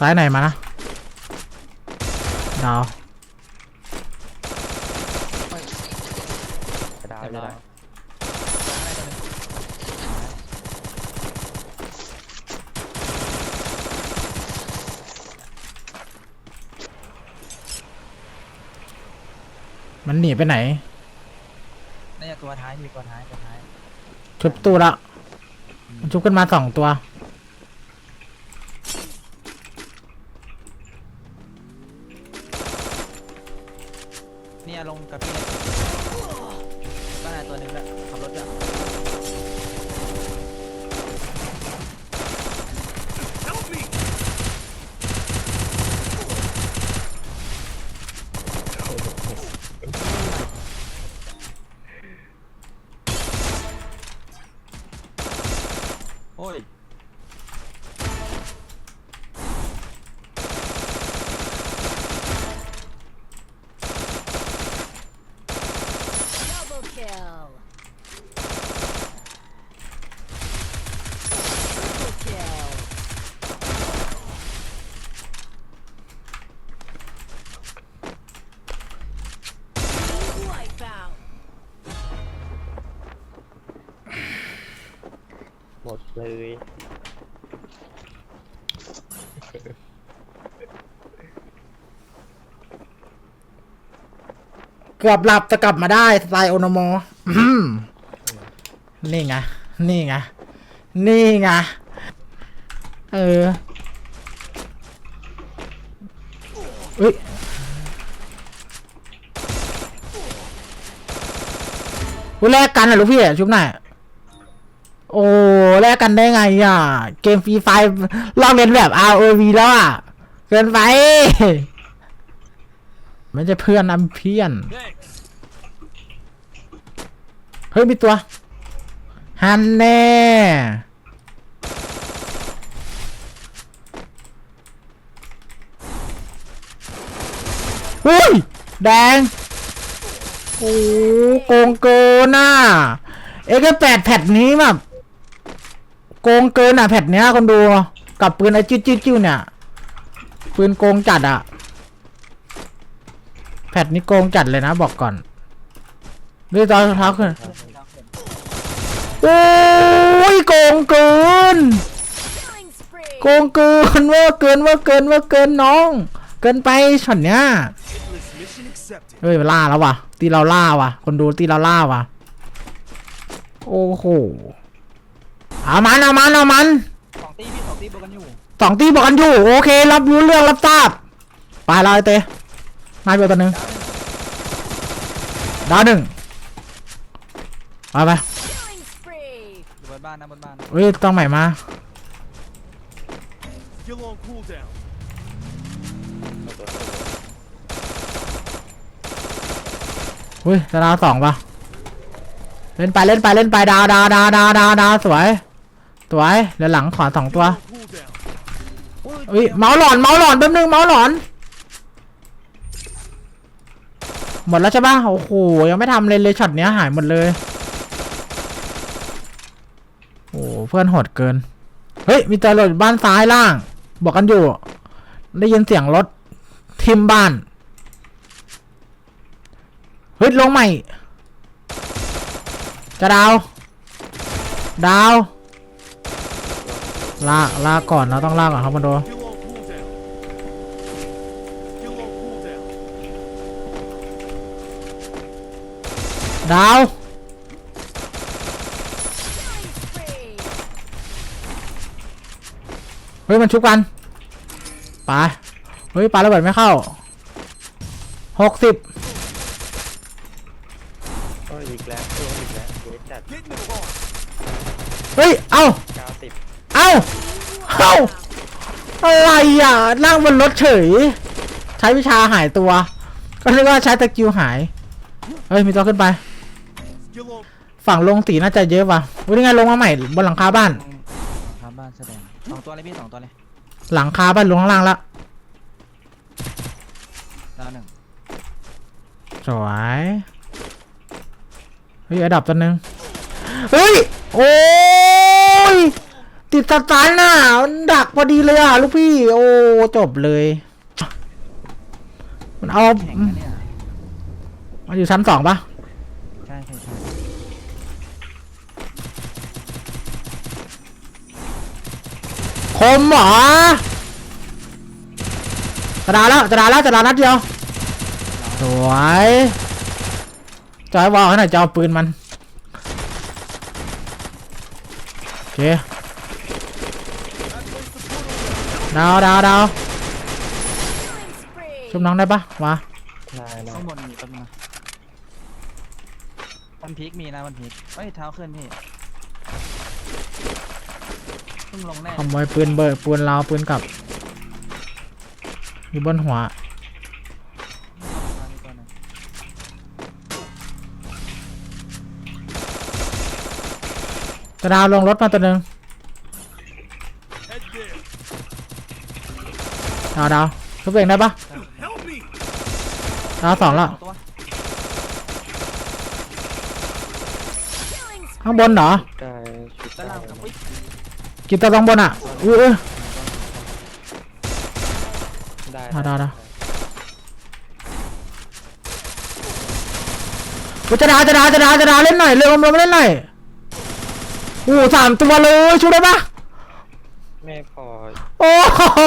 ซ้ายไหนมานะดาวจะดาวเรียบจะร้อดายวมันหนีไปไหนน่าจะตัวท้ายมีตัวท้ายตัวท้ายชุบตู้ละมันชุบขึ้นมาสองตัว เนี่ยลงกับพี่เลยบ้านไหนตัวหนึงแล้วขับรถด้วยโอ้ย เลย เกือบหลับจะกลับมาได้สไตล์โอนโมอื้อหือนี่ไง นี่ไง นี่ไง เออเฮ้ยอุ๊ยแลกกันเหรอลูกพี่ชุบหน่อย โอ้แลกกันได้ไงอะ เกมฟรีไฟลอกเลียนแบบ ROV แล้วอะ เกินไป ไม่ใช่เพื่อนนะเพี้ยน เฮ้ย มีตัว ฮันแน่อุ้ย แดง โอ้โกงเกินน่ะเอ็กแปดแพทนี้แบบ โกงเกินอะแพทเนี้ยคนดูกับปืนไอ้จิ้วจิ้วจิ้วเนี่ยปืนโกงจัดอะแพทนี้โกงจัดเลยนะบอกก่อนด้วยตอนเท้าขึ้นโอ้ยโกงเกินโกงเกินว่าเกินว่าเกินว่าเกินน้อง เกินไปช็อตเนี้ยเฮ้ยล่าแล้วว่ะตีเราล่าว่ะคนดูตีเราล่าว่ะโอ้โห เอามันเอามันเอามันสองตีพี่สองตีบวกกันอยู่สองตีบอกกันอยู่โอเค รับรู้เรื่องรับทราบไปเลยเต้มาเบลตัวหนึ่งดาวหนึ่งไปไป Killing spree. อยู่บนบ้านนะบนบ้านเฮ้ยต้องใหม่มา Still on cooldown. เฮ้ยจะดาวสองปะเล่นไปเล่นไปเล่นไปดาวดาวดาวดาวดาวดาวสวย สวยเดี๋ยวหลังขวาสองตัว On cooldown. เฮ้ยเมาส์หลอนเมาส์หลอนแป๊บนึงเมาส์หลอน หมดแล้วใช่ปะโอ้โหยังไม่ทำเลยเลยช็อตเนี้ยหายหมดเลยโอ้โหเพื่อนโหดเกิน เฮ้ยมีตัวหลดบ้านซ้ายล่าง บอกกันอยู่ ได้ยินเสียงรถทิมบ้านเฮ้ยลงใหม่ จะดาว ดาว ลากลากก่อนเราต้องลากก่อนครับมาดู Still on cooldown. Still on cooldown. ดาว Killing spree. เฮ้ยมันชุบกันไปเฮ้ยปาระเบิดไม่เข้าหกสิบก็อีกแล้วตัวอีกแล้วเยอะจัด Get in the car. เฮ้ย เอ้าเก้าสิบเอ้าเอ้าอะไรอะนั่งบนรถเฉย ใช้วิชาหายตัว ก็เรียกว่าใช้ตะกิวหาย เฮ้ย มีตัวขึ้นไป Still on. ฝั่งลงสีน่าจะเยอะว่ะวันนี้ไงลงมาใหม่บนหลังคาบ้านหลังคาบ้านแสดงสองตัวเลยพี่สองตัวเลยหลังคาบ้านลงข้างล่างแล้วดาวหนึ่งสวยเฮ้ยอันดับตัวหนึ่งเฮ้ย โอ้ย ติดสตาร์น่ะมันดักพอดีเลยอะ ลูกพี่ โอ้ จบเลย มันเอาแข่งนะเนี่ยมันอยู่ชั้นสองปะใช่ใช่ใช่คมเหรอจะดาแล้วจะดาแล้วจะดานัดเดียว สวยจอยวอลให้หน่อยจะเอาปืนมัน โอเค ดาวดาวดาว Killing spree. ชุบน้องได้ปะวะได้ได้ข้างบนมีต้นงนะวันพีกมีนะวันพีกเอ้ยเท้าขึ้นพี่เพิ่งลงแน่ขโมยปืนเบิร์ปืนเราปืนกลับอยู่บนหัวมีตัวหนึ่งจะดาวลงรถมาตัวหนึ่งาวดาวชุบเองได้ปะ Help me. ดาวสองแล้ว ตัว Killing ข้างบนเหรอได้ชุดด้านได้ล่างกับอุ้ยกินตัวตรงบนอะอุ้ยเอ้ยได้ได้ได้ได้ กูจะดาวจะดาวจะดาวจะดาวเล่นหน่อยเร็วลงเล่นหน่อยโอ้โหสามตัวเลยช่วยได้ปะไม่พอโอ้โห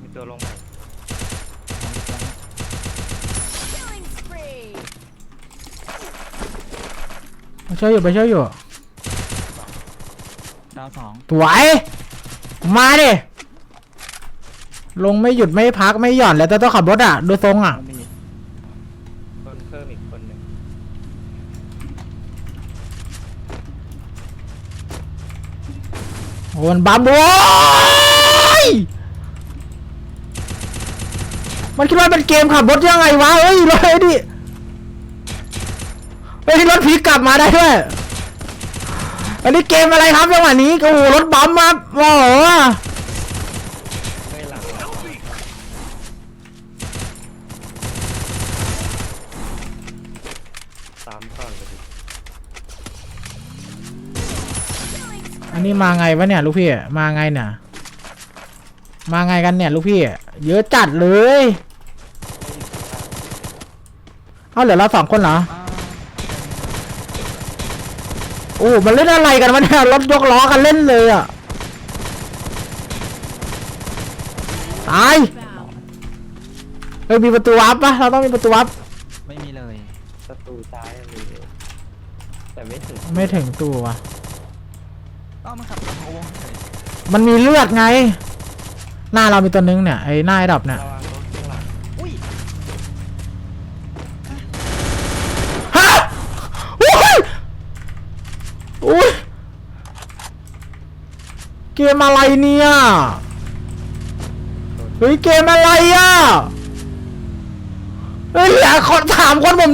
มีตัวลงมา Killing spree. ไปช่วยอยู่ไปช่วยอยู่ดาวสองสวยมาดิลงไม่หยุดไม่พักไม่หย่อนแล้วแต่ต้องขับรถอะ ดูทรงอะ มันมี คนเพิ่มอีกคนหนึ่ง โอ้มันบัมโว้ยมันคิดว่าเป็นเกมขับรถยังไงวะเฮ้ยรถไอ้ดิเฮ้ยรถพลิกลับมาได้ด้วยอันนี้เกมอะไรครับจังหวะนี้โอ้โหรถบัมมาโอ้โหไม่หลังสามก่อนเลย อันนี้มาไงวะเนี่ยลูกพี่ มาไงเนี่ย มาไงกันเนี่ยลูกพี่ เยอะจัดเลย เอาเหลือเราสองคนเหรออ้าวโอ้ มันเล่นอะไรกันวะเนี่ยรถยกล้อกันเล่นเลยอะ ตาย foul. เฮ้ยมีประตูวับปะเราต้องมีประตูวับไม่มีเลย ประตูซ้ายมีแต่ไม่ถึง ไม่ถึงตัววะ เอ้ามันขับรถของวงเฉยมันมีเลือดไง หน้าเรามีตัวนึงเนี่ยไอ้หน้าไอ้ดับเนี่ยระวังรถข้างหลังอุ้ยฮะอุ้ยอุ้ยเกมอะไรเนี่ยเฮ้ยเกมอะไรอะเฮ้ยเหลือคนถามคนผม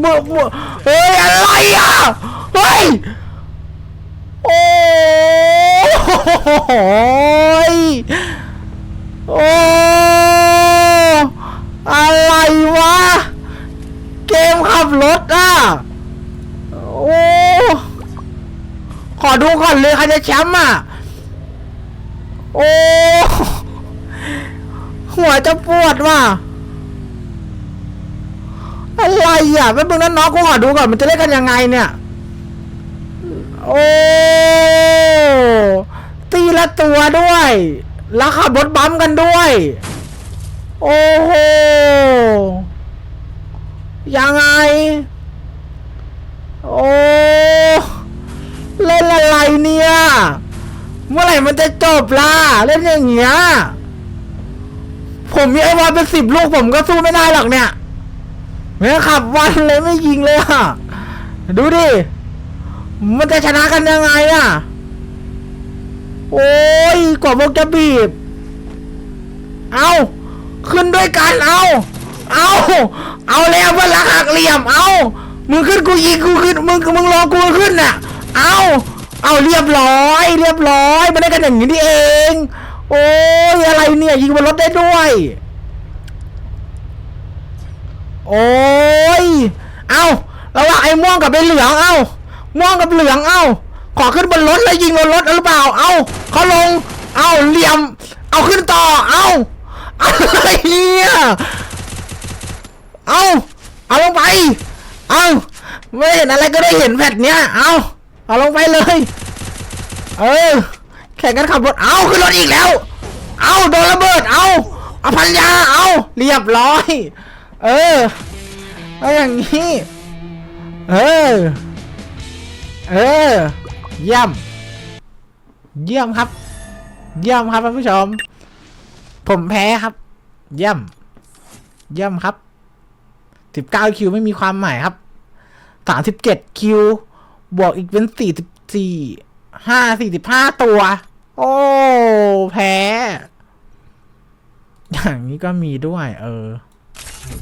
เมื่อเมื่อเฮ้ยอะไรอะเฮ้ย โอ้ โหยโอ้อะไรวะ เกมขับรถอะ โอ้ ขอดูก่อนเลยใครจะแชมป์อะ โอ้ หัวจะปวดว่ะ อะไรอะแป๊บนึงนะน้องกูขอดูก่อนมันจะเล่นกันยังไงเนี่ย โอ้ ตีละตัวด้วย แล้วขับรถบัมกันด้วย โอ้โห ยังไง โอ้เล่นอะไรเนี่ย เมื่อไหร่มันจะจบล่ะ เล่นอย่างเงี้ย ผมมีไอ้วอลเป็นสิบลูกผมก็สู้ไม่ได้หรอกเนี่ยแม่ขับวันเลยไม่ยิงเลยอะ ดูดิ มันจะชนะกันยังไงอะ โอ้ยกว่าวงจะบีบ เอาขึ้นด้วยกันเอาเอาเอาแล้วเพื่อนรักหักเหลี่ยม เอามึงขึ้นกูยิงกูขึ้นมึงมึงรอกูขึ้นน่ะ เอาเอาเรียบร้อย เรียบร้อยมันได้กันอย่างนี้นี่เอง โอ้ยอะไรเนี่ยยิงบนรถได้ด้วย โอ้ยเอาระหว่างไอ้ม่วงกับไอ้เหลืองเอาม่วงกับเหลืองเอา ขอขึ้นบนรถแล้วยิงบนรถหรือเปล่า เอาเขาลง เอาเหลี่ยม เอาขึ้นต่อ เอาอะไรเนี่ยเอาเอาลงไป เอาไม่เห็นอะไรก็ได้เห็นแผดเนี้ย เอาเอาลงไปเลย เออ แข่งกันขับรถ เอาขึ้นรถอีกแล้ว เอาโดนระเบิด เอาเอาพันยา เอาเรียบร้อย เออเอาอย่างนี้ เออ เออ เยี่ยม เยี่ยมครับ เยี่ยมครับท่านผู้ชม ผมแพ้ครับ เยี่ยม เยี่ยมครับสิบเก้าคิวไม่มีความหมายครับสามสิบเจ็ดคิว บวกอีกเป็นสี่สิบสี่ห้าสี่สิบห้าตัว โอ้ แพ้ อย่างนี้ก็มีด้วย เออ